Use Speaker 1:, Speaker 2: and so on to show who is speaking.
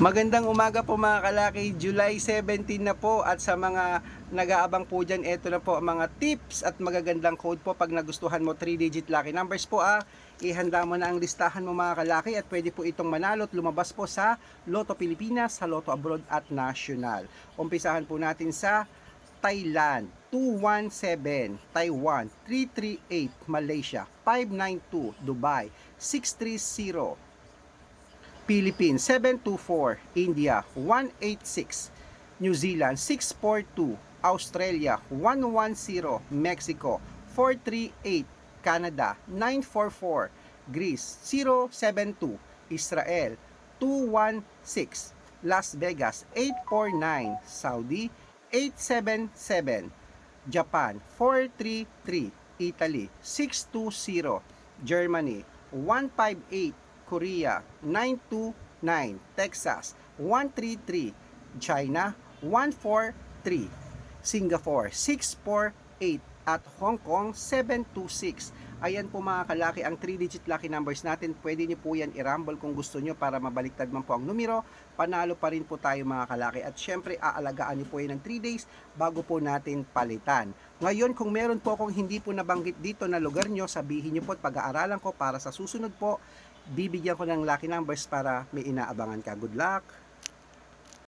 Speaker 1: Magandang umaga po mga kalaki, July 17 na po at sa mga nag-aabang po dyan, ito na po ang mga tips at magagandang code po pag nagustuhan mo 3-digit lucky numbers po ah. Ihanda mo na ang listahan mo mga kalaki at pwede po itong manalo at lumabas po sa Lotto Pilipinas, sa Lotto Abroad at National. Umpisahan po natin sa Thailand 217, Taiwan 338, Malaysia 592, Dubai 630, Philippines 724, India 186, New Zealand 642, Australia 110, Mexico 438, Canada 944, Greece 072, Israel 216, Las Vegas 849, Saudi 877, Japan 433, Italy 620, Germany 158, Korea 929, Texas 133, China 143, Singapore 648 at Hong Kong 726. Ayan po mga kalaki ang 3-digit lucky numbers natin. Pwede niyo po yan i-rumble kung gusto niyo para mabaliktad man po ang numero. Panalo pa rin po tayo mga kalaki. At syempre aalagaan niyo po yan ng 3 days bago po natin palitan. Ngayon kung meron po akong hindi po nabanggit dito na lugar niyo, sabihin niyo po at pag-aaralan ko para sa susunod po bibigyan ko ng lucky numbers para may inaabangan ka. Good luck!